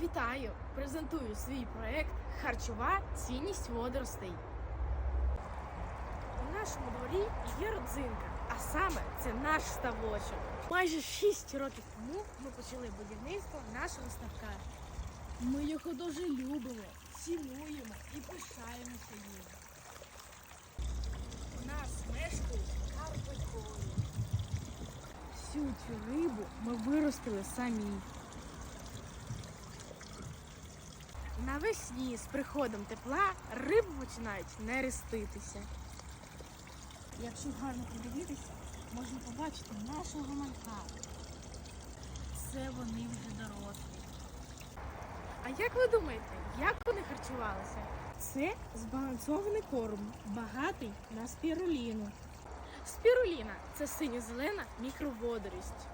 Вітаю! Презентую свій проект Харчова цінність водоростей. У нашому дворі є родзинка, а саме це наш ставочок. Майже 6 років тому ми почали будівництво нашого ставка. Ми його дуже любимо, цінуємо і пишаємося їм. У нас мешкають карпиколі. Всю цю рибу ми виростили самі. Навесні з приходом тепла риби починають нереститися. Якщо гарно подивитися, можна побачити нашого малька. Це вони вже дорослі. А як ви думаєте, як вони харчувалися? Це збалансований корм, багатий на спіруліну. Спіруліна це синьо-зелена мікроводорість,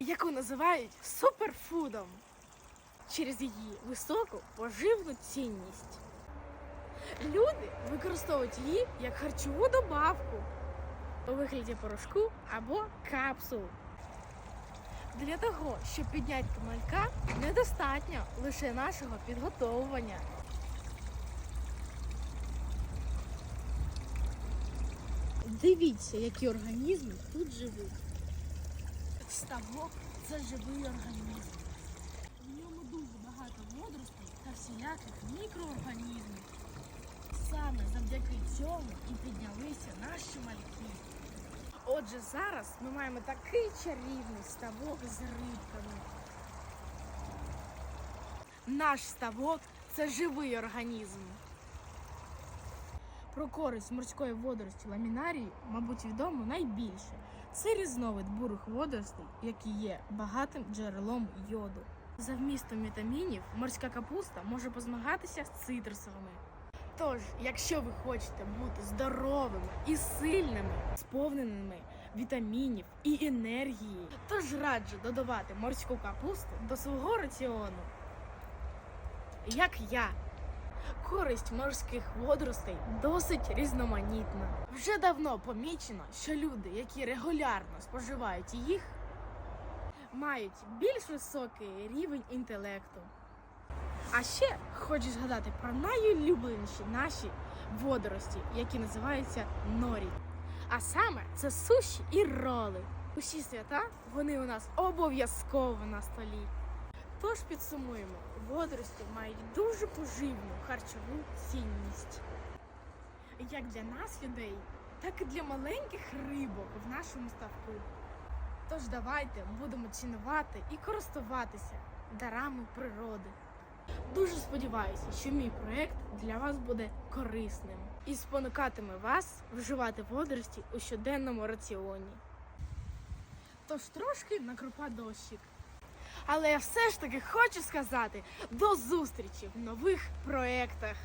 яку називають суперфудом через її високу поживну цінність. Люди використовують її як харчову добавку у вигляді порошку або капсул. Для того, щоб підняти малька, недостатньо лише нашого підготовування. Дивіться, які організми тут живуть. Ставок це живий організм. В ньому дуже багато водоростей та всіляких мікроорганізмів. Саме завдяки цьому і піднялися наші мальки. Отже, зараз ми маємо такий чарівний ставок з рибками. Наш ставок це живий організм. Про користь морської водорості ламінарії, мабуть, відомо найбільше. Це різновид бурих водоростей, які є багатим джерелом йоду. За вмістом вітамінів морська капуста може позмагатися з цитрусовими. Тож, якщо ви хочете бути здоровими і сильними, сповненими вітамінів і енергії, тож раджу додавати морську капусту до свого раціону. Як я. Користь морських водоростей досить різноманітна. Вже давно помічено, що люди, які регулярно споживають їх, мають більш високий рівень інтелекту. А ще хочу згадати про найулюбленіші наші водорості, які називаються норі. А саме це суші і роли. Усі свята вони у нас обов'язково на столі. Тож підсумуємо, водорості мають дуже поживну харчову цінність. Як для нас, людей, так і для маленьких рибок в нашому ставку. Тож давайте будемо цінувати і користуватися дарами природи. Дуже сподіваюся, що мій проект для вас буде корисним і спонукатиме вас вживати водорості у щоденному раціоні. Тож трошки накропа дощик. Але я все ж таки хочу сказати до зустрічі в нових проектах.